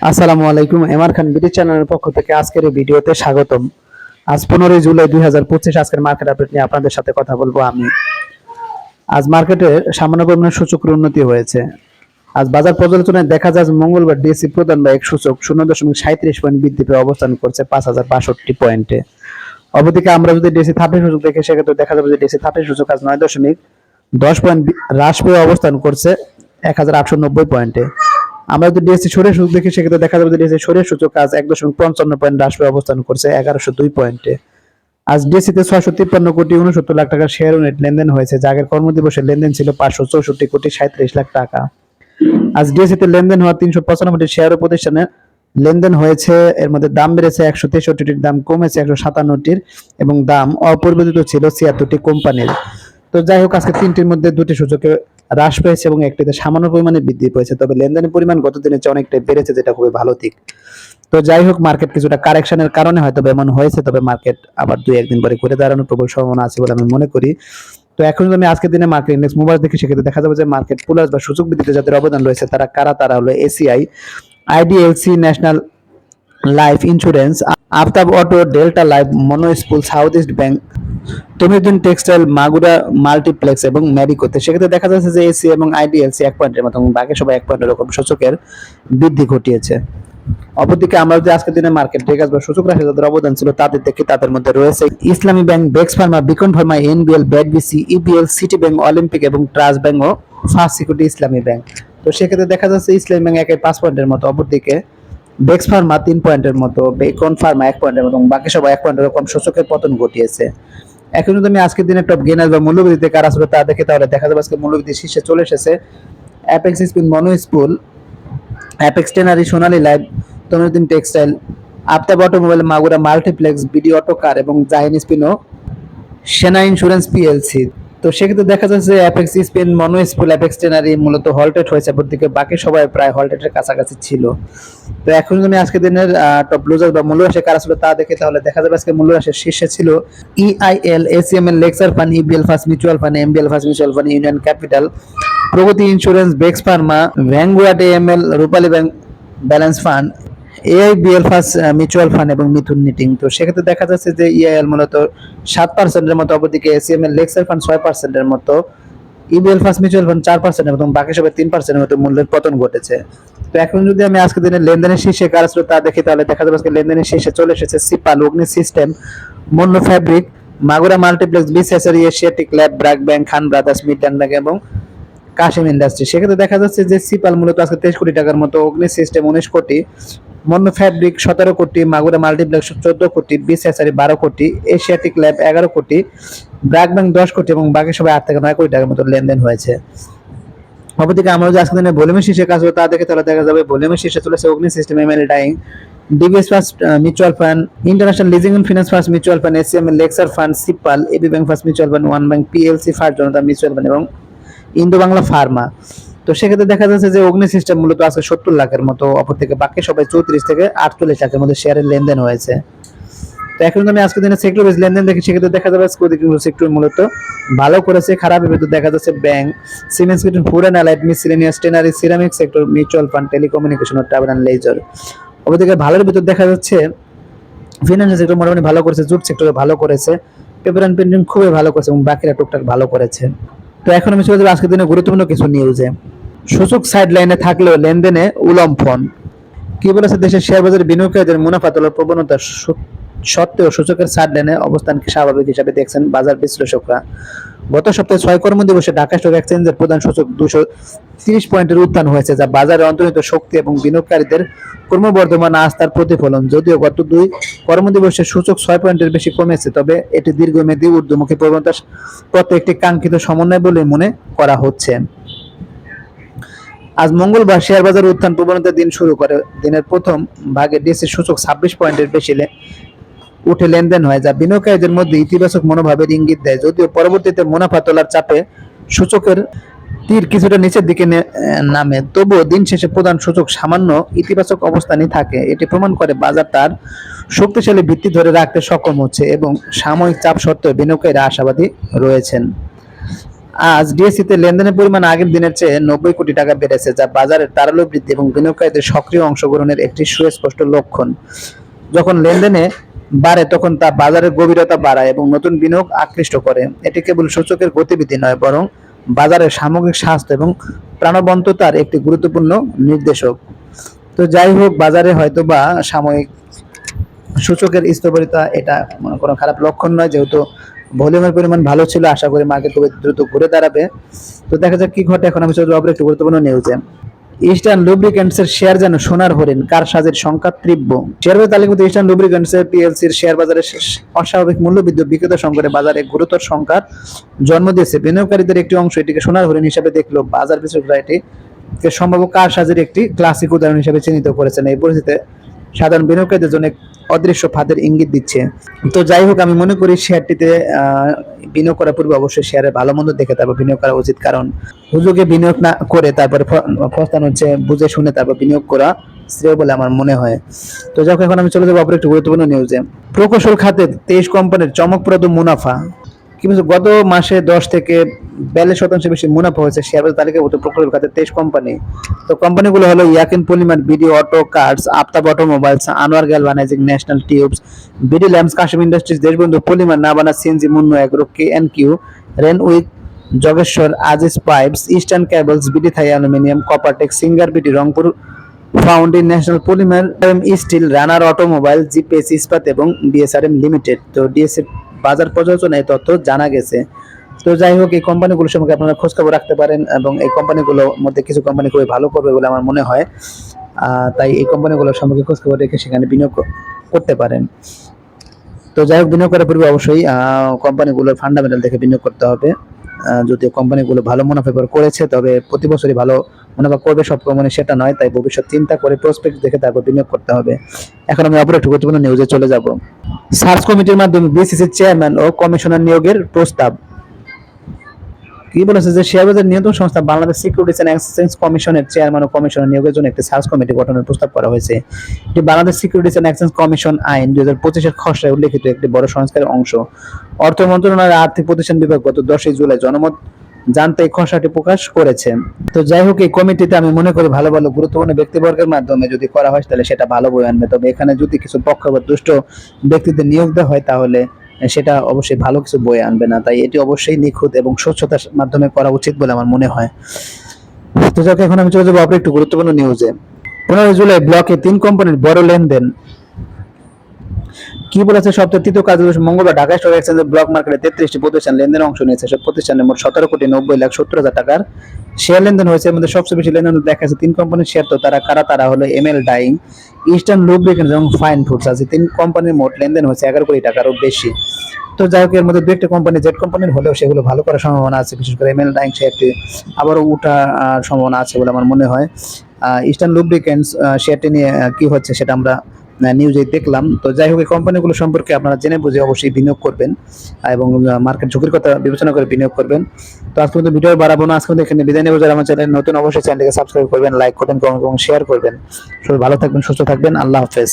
আসসালামু আলাইকুম, এমআর খান বিডি চ্যানেলের পক্ষ থেকে আজকের এই ভিডিওতে স্বাগতম। আজ পনেরোই জুলাই দুই হাজার পঁচিশ, আজকের মার্কেট আপডেট নিয়ে আপনাদের সাথে কথা বলব আমি। আজ মার্কেটে সামান্য পরিমাণে সূচকের উন্নতি হয়েছে। আজ বাজার পর্যালোচনায় দেখা যায় মঙ্গলবার ডিএসসি প্রধান বা এক সূচক শূন্য দশমিক সাঁত্রিশ পয়েন্ট বৃদ্ধি পেয়ে অবস্থান করছে পাঁচ হাজার বাষট্টি পয়েন্টে। অবদিকে আমরা যদি ডিএসসি থার্টি সূচক দেখে, সেক্ষেত্রে দেখা যাবে যে ডিএসসি থার্টি সূচক আজ নয় দশমিক দশ পয়েন্ট হ্রাস পেয়ে অবস্থান করছে এক হাজার আটশো নব্বই পয়েন্টে। আমরা যদি ডিএসসি সরের সূচক দেখি, সেক্ষেত্রে দেখা যাবে যে ডিএসসি সরের সূচক আজ এক দশমিক পঞ্চান্ন পয়েন্ট হ্রাস পেয়ে অবস্থান করছে এগারোশো দুই পয়েন্টে। আজ ডিএসসিতে ছয়শো তিপ্পান্ন কোটি উনসত্তর লাখ টাকার শেয়ার ইউনিট লেনদেন হয়েছে, যা আগের কর্মদিবসের লেনদেন ছিল পাঁচশো চৌষট্টি কোটি সাঁত্রিশ লাখ টাকা। আজ ডিএসসিতে লেনদেন হওয়া তিনশো পঁচানব্বইটি শেয়ার ও প্রতিষ্ঠানে লেনদেন হয়েছে, এর মধ্যে দাম বেড়েছে একশো তেষট্টিটির দাম কমেছে একশো সাতান্নটির এবং দাম অপরিবর্তিত ছিল ছিয়াত্তরটি কোম্পানির। তো যাই হোক, আজকে তিনটির মধ্যে দুটি সূচকে হ্রাস পেয়েছে এবং একটিতে সামান্য পরিমাণে বৃদ্ধি পেয়েছে। তবে লেনদেনের পরিমাণ গত দিনের চেয়ে অনেকটাই বেড়েছে, যেটা খুবই ভালো দিক। তো যাই হোক মার্কেট কিছুটা কারেকশনের কারণে হয়তো এমন হয়েছে, তবে মার্কেট আবার দুই, একদিন পরে ঘুরে দাঁড়ানোর প্রবল সম্ভাবনা আছে বলে আমি মনে করি। তো এখন যদি আমি আজকের দিনে মার্কেট ইন্ডেক্স মোবাইল দেখি, সেক্ষেত্রে দেখা যাবে যে মার্কেট প্লাস বা সূচক বৃদ্ধিতে যাদের অবদান রয়েছে, তারা কারা? তারা হলো ACI IDLC national life insurance Aftab auto delta life mono school south east bank Tamijuddin textile Magura multiplex এবং ম্যারিকোতে, সেক্ষেত্রে দেখা যাচ্ছে যে এসি এবং আইডিএলসি এক পয়েন্টের মতো বাকি সবাই এক পয়েন্টের রকম সূচকের বৃদ্ধি ঘটিয়েছে। অপরদিকে আমরা যদি আজকের দিনে মার্কেট টেকাস বা সূচক রাশি যাদের অবদান ছিল, তাদের দেখি তাদের মধ্যে রয়েছে Islami bank Bex pharma Beacon pharma NBL ব্যাডবিসি EBL city bank Olympic এবং ট্রাস্ট ব্যাংক ও ফার্স্ট সিকিউরিটি ইসলামী ব্যাংক তো সেক্ষেত্রে দেখা যাচ্ছে ইসলামী ব্যাংক একে পাঁচ পয়েন্টের মতো, অপরদিকে বেক্স ফার্মা তিন পয়েন্টের মতো বেকন ফার্মা এক পয়েন্টের মতো বাকি সবাই এক পয়েন্টের রকম সূচকের পতন ঘটিয়েছে। এখন যদি আমি আজকের দিনে টপ গেনার বা মূল্যবৃদ্ধিতে কারা ছিল তা দেখে তাহলে দেখা যাবে আজকে মূল্যবৃদ্ধি শীর্ষে চলে এসেছে Apex spin mono school Apex tannery Sonali life তনুদ্দিন textile Aftab automobile Magura multiplex BD autocar এবং জাহিন স্পিনো সেনা ইন্স্যুরেন্স পিএলসি তো সেক্ষেত্রে দেখা যাচ্ছে যে Apex spin mono school Apex tannery মূলত হলটেড হয়েছে দিকে বাকি সবাই প্রায় হলটেডের কাছাকাছি ছিল। তো এখন যদি আজকে দিনের টপ লুজার বা মূল্যরাশি কারা ছিল তা দেখে, তাহলে দেখা যাবে আজকে মূল্যরাশির শীর্ষে ছিল EIL ACML lexar fund EBL first mutual fund MBL first mutual fund union capital Pragati insurance Bex pharma vanguard AML Rupali bank balance fund AIBL first mutual fund এবং মিথুন নিটিং। তো সেক্ষেত্রে দেখা যাচ্ছে যে ইআইএল মূলত সাত পার্সেন্টের মতো, অপরদিকে এসিএমএল, লেক্সার ফান্ড ছয় পার্সেন্টের মতো, ইবিএল ফার্স্ট, মিউচুয়াল ফান্ড চার পার্সেন্টের মতো, এবং বাকি সবাই তিন পার্সেন্টের মতো মূল্যের পতন ঘটেছে। তো এখন যদি আমি আজকে দিনের লেনদেনের শীর্ষে কার ছিল তা দেখি, তাহলে দেখা যাবে আজকে লেনদেনের শীর্ষে চলে এসেছে সিপাল অগ্নি সিস্টেম মন্য fabric, Magura multiplex বিসেসারি Asiatic lab, BRAC bank, Khan brothers, mid bank এবং কাশিম ইন্ডাস্ট্রি সেক্ষেত্রে দেখা যাচ্ছে যে সিপাল মূলত আজকে তেইশ কোটি টাকার মতো অগ্নি সিস্টেম উনিশ কোটি, মন্য ফ্যাব্রিক সতেরো কোটি, মাগুরা মাল্টিপ্লেক্স চোদ্দ কোটি বিসেসারি বারো কোটি এশিয়াটিক ল্যাব এগারো কোটি ব্র্যাক ব্যাংক দশ কোটি এবং বাকি সবাই আট থেকে নয় কোটি টাকার মতো লেনদেন হয়েছে। অপরদিকে আমরা যদি আজকে দিনে ভলিউমের শীর্ষে কাজ হবে তা দেখে তাহলে দেখা যাবে ভলিউমের শীর্ষে চলেছে Agni system M ML dyeing DBS first mutual fund international leasing and finance first mutual fund ACM lexar fund সিপাল AB bank first mutual fund one bank PLC first Janata mutual fund এবং Indo Bangla pharma. তো সেক্ষেত্রে দেখা যাচ্ছে যে অগ্নি system মূলত আজকে সত্তর লাখের মতো, অপর থেকে বাকি সবাই চৌত্রিশ থেকে আটচল্লিশ লাখের মধ্যে শেয়ারের লেনদেন হয়েছে। তো এখন আমি আজকে দিনে সেক্টর বেস লেনদেন দেখি, সেক্ষেত্রে দেখা যাবে ওদিকে সেক্টর মূলত ভালো করেছে, খারাপ ভিতরে দেখা যাচ্ছে bank cement ketone food and allied miscellaneous tannery ceramic sector mutual fund telecommunication O travel and leisure ওদিকে ভালোর ভিতর দেখা যাচ্ছে ফিনান্সিয়াল সেক্টর মোটামুটি ভালো করেছে, জুট সেক্টর ভালো করেছে পেপার অ্যান্ড প্রিন্টিং খুবই ভালো করেছে এবং বাকিরা টুকটাক ভালো করেছে। তো এখন আমি চলে যাব আজকের দিনে গুরুত্বপূর্ণ কিছু নিউজে সূচক সাইড লাইনে থাকলেও লেনদেনে উলম্ফন কি বলেছে দেশের শেয়ার বাজারে বিনিয়োগকারীদের মুনাফা তোলার প্রবণতা সত্ত্বেও সূচকের সাইড লাইনে অবস্থানকে স্বাভাবিক হিসাবে দেখছেন বাজার বিশ্লেষকরা। গত সপ্তাহে ছয় কর্মদিবসে ঢাকা স্টক এক্সচেঞ্জের প্রধান সূচক দুশো তিরিশ পয়েন্টের উত্থান হয়েছে, যা বাজারে অন্তর্নিহিত শক্তি এবং বিনিয়োগকারীদের ক্রমবর্ধমান আস্থার প্রতিফলন। যদিও গত দুই কর্মদিবসে সূচক ছয় পয়েন্টের বেশি কমেছে, তবে এটি দীর্ঘমেয়াদী ঊর্ধ্বমুখী প্রবণতার পথে একটি কাঙ্ক্ষিত সমন্বয় বলে মনে করা হচ্ছে। আজ মঙ্গলবার শেয়ার বাজার উত্থান প্রবণতার দিন শুরু করে। দিনের প্রথম ভাগে ডিএসসি সূচক ছাব্বিশ পয়েন্টের বেশি উঠে লেনদেন হয় যা বিনিয়োগকারীদের মধ্যে ইতিবাচক মনোভাবের ইঙ্গিত দেয়, যদিও পরবর্তীতে মুনাফা তোলার চাপে সূচকের তীর কিছুটা নিচের দিকে নামে। তবুও দিন শেষে প্রধান সূচক সামান্য ইতিবাচক অবস্থানই থাকে। এটি প্রমাণ করে বাজার তার শক্তিশালী ভিত্তি ধরে রাখতে সক্ষম হচ্ছে এবং সাময়িক চাপ সত্ত্বেও বিনিয়োগকারীরা আশাবাদী রয়েছেন। আজ ডিএসসিতে লেনদেনের পরিমাণ আগের দিনের চেয়ে নব্বই কোটি টাকা বেড়েছে, যা বাজারের তারল্য বৃদ্ধি এবং বিনিয়োগকারীদের সক্রিয় অংশগ্রহণের একটি সুস্পষ্ট লক্ষণ। যখন লেনদেনে বাড়ে, তখন তা বাজারের গভীরতা বাড়ায় এবং নতুন বিনিয়োগ আকৃষ্ট করে। এটি কেবল সূচকের গতিবিধি নয়, বরং বাজারের সামগ্রিক স্বাস্থ্য এবং প্রাণবন্ততার একটি গুরুত্বপূর্ণ নির্দেশক। তো যাই হোক, বাজারে হয়তো বা সাময়িক সূচকের স্থবিরতা এটা কোনো খারাপ লক্ষণ নয়, যেহেতু ভলিউমের পরিমাণ ভালো ছিল, আশা করি মার্কেট খুবই দ্রুত ঘুরে দাঁড়াবে। তো দেখা যাক কি ঘটে, এখন আমি চলে যাব একটি গুরুত্বপূর্ণ নিউজে ইস্টার্ন লুব্রিকেন্টস এর শেয়ার যেন সোনার হরিণ, কার সাজের সংখ্যা তীব্র? শেয়ার বাজার তালিকাভুক্ত ইস্টার্ন লুব্রিকেন্টস এর পিএলসি এর শেয়ার বাজারে অস্বাভাবিক মূল্যবৃদ্ধি বৃদ্ধি বিক্রেতা সংকটে বাজারে গুরুতর সংখ্যার জন্ম দিয়েছে। বিনিয়োগকারীদের একটি অংশ এটিকে সোনার হরিণ হিসেবে দেখল। বাজার বিশ্লেষকরা এটিকে সম্ভাব্য কার সাজের একটি ক্লাসিক উদাহরণ হিসেবে চিহ্নিত করেছেন। এই পরিস্থিতিতে সাধারণ বিনিয়োগকারীদের জন্য অদৃশ্য ফাঁদের ইঙ্গিত দিচ্ছে। তো যাই হোক, আমি মনে করি শেয়ারটিতে বিনিয়োগ করার পূর্বে অবশ্যই শেয়ারের ভালো মন্দ দেখে তারপর বিনিয়োগ করা উচিত। কারণ হুজুগে বিনিয়োগ না করে তারপরে ফস্তান হচ্ছে বুঝে শুনে তারপর বিনিয়োগ করা শ্রেয় বলে আমার মনে হয়। তো যাই হোক, এখন আমি চলে যাব অপর একটি গুরুত্বপূর্ণ নিউজে প্রকৌশল খাতে তেইশ কোম্পানির চমকপ্রদ মুনাফা। কিন্তু গত মাসে দশ থেকে বিয়াল্লিশ শতাংশ বেশি মুনাফা হয়েছে শেয়ার বাজার তালিকাভুক্ত প্রকৌশল খাতে তেইশ কোম্পানি তো কোম্পানিগুলো হলো Yakin polymer, BD auto cards Aftab automobiles, Anwar galvanizing national tubes, BD lamps, Kashem industries, Deshbandhu polymer, Nabana, CNG, Munnu agro K N Q rain উইথ জগেশ্বর Aziz pipes, eastern cables BD Thai aluminium coppertech Singer BD, Rangpur foundry national polymer steel, runner automobile GPS Ispat এবং ডিএসআরএম limited. তো DSA বাজার পর্যালোচনায় তথ্য জানা গেছে। তো যাই হোক, এই কোম্পানিগুলো সম্পর্কে আপনারা খোঁজ খবর রাখতে পারেন এবং এই কোম্পানিগুলোর মধ্যে কিছু কোম্পানি খুবই ভালো করবে বলে আমার মনে হয়। তাই এই কোম্পানিগুলোর সম্পর্কে খোঁজ খবর রেখে সেখানে বিনিয়োগ করতে পারেন। তো যাই হোক, বিনিয়োগ করার পূর্বে অবশ্যই কোম্পানিগুলোর ফান্ডামেন্টাল দেখে বিনিয়োগ করতে হবে। যদিও কোম্পানিগুলো ভালো মুনাফা করেছে, তবে প্রতি বছরই ভালো মুনাফা করবে সব কোম্পানি সেটা নয়, তাই ভবিষ্যৎ চিন্তা করে প্রসপেক্ট দেখে তারপর বিনিয়োগ করতে হবে। এখন আমি অপর একটু গুরুত্বপূর্ণ নিউজে চলে যাব। সার্চ কমিটির মাধ্যমে বিসিসি চেয়ারম্যান ও কমিশনার নিয়োগের প্রস্তাব। কি বলেছে যে শেয়ার বাজার নিয়ন্ত্রণ সংস্থা বাংলাদেশ সিকিউরিটিজ এন্ড এক্সচেঞ্জ কমিশনের চেয়ারম্যান ও কমিশনার নিয়োগের জন্য একটি সার্চ কমিটি গঠনের প্রস্তাব করা হয়েছে। এটি Bangladesh securities and exchange commission আইন দুই হাজার পঁচিশের খসড়ায় উল্লেখিত একটি বড় সংস্কারের অংশ। অর্থ মন্ত্রণালয়ের আর্থিক প্রতিষ্ঠান বিভাগ গত দশই জুলাই জনমত জানতে এই খসড়াটি প্রকাশ করেছে। তো যাই হোক, এই কমিটিতে আমি মনে করি ভালো ভালো গুরুত্বপূর্ণ ব্যক্তিবর্গের মাধ্যমে যদি করা হয়, তাহলে সেটা ভালো বই আনবে। তবে এখানে যদি কিছু পক্ষ বা দুষ্ট ব্যক্তিদের নিয়োগ দেওয়া হয়, তাহলে সেটা অবশ্যই ভালো কিছু বই আনবে না। তাই এটি অবশ্যই নিখুঁত এবং স্বচ্ছতার মাধ্যমে করা উচিত বলে আমার মনে হয়। তো যাকে, এখন আমি চলে যাব আপনার একটু গুরুত্বপূর্ণ নিউজে পনেরোই জুলাই ব্লকে তিন কোম্পানির বড় লেনদেন কি বলেছে সপ্তাহের তৃতীয় কাজ দিবস? মঙ্গলবার ঢাকা স্টক এক্সচেঞ্জের ব্লক মার্কেটে তেত্রিশটি প্রতিষ্ঠান লেনদেনে অংশ নিয়েছে। সব প্রতিষ্ঠানে মোট সতেরো কোটি নব্বই লাখ সত্তর হাজার টাকার শেয়ার লেনদেন হয়েছে। এর মধ্যে সবচেয়ে বেশি লেনদেন দেখা যাচ্ছে তিন কোম্পানির শেয়ার তো তারা কারা? তারা হলো M L dyeing Eastern Lubricants এবং ফাইন ফুডস আছে তিন কোম্পানির মোট লেনদেন হয়েছে এগারো কোটি টাকারও বেশি। তো যাই হোক এর মধ্যে দু একটা কোম্পানি জেড কোম্পানির হলেও সেগুলো ভালো করার সম্ভাবনা আছে। বিশেষ করে এম এল ডাইং শেয়ারটি আবারও আহ, সম্ভাবনা আছে বলে আমার মনে হয়। ইস্টার্ন লুব্রিকেন্টস শেয়ারটি নিয়ে কি হচ্ছে সেটা আমরা নিউজে দেখলাম। তো যাই হোক, এই কোম্পানিগুলো সম্পর্কে আপনারা জেনে বুঝে অবশ্যই বিনিয়োগ করবেন এবং মার্কেট ঝুঁকির কথা বিবেচনা করে বিনিয়োগ করবেন। তো আজকে কিন্তু ভিডিও বাড়াবো না। আজকে এখানে বিদায় নেব। যারা আমার চ্যানেল নতুন, অবশ্যই চ্যানেলটিকে সাবস্ক্রাইব করবেন লাইক করবেন কমেন্ট এবং শেয়ার করবেন। সবাই ভালো থাকবেন, সুস্থ থাকবেন। আল্লাহ হাফেজ।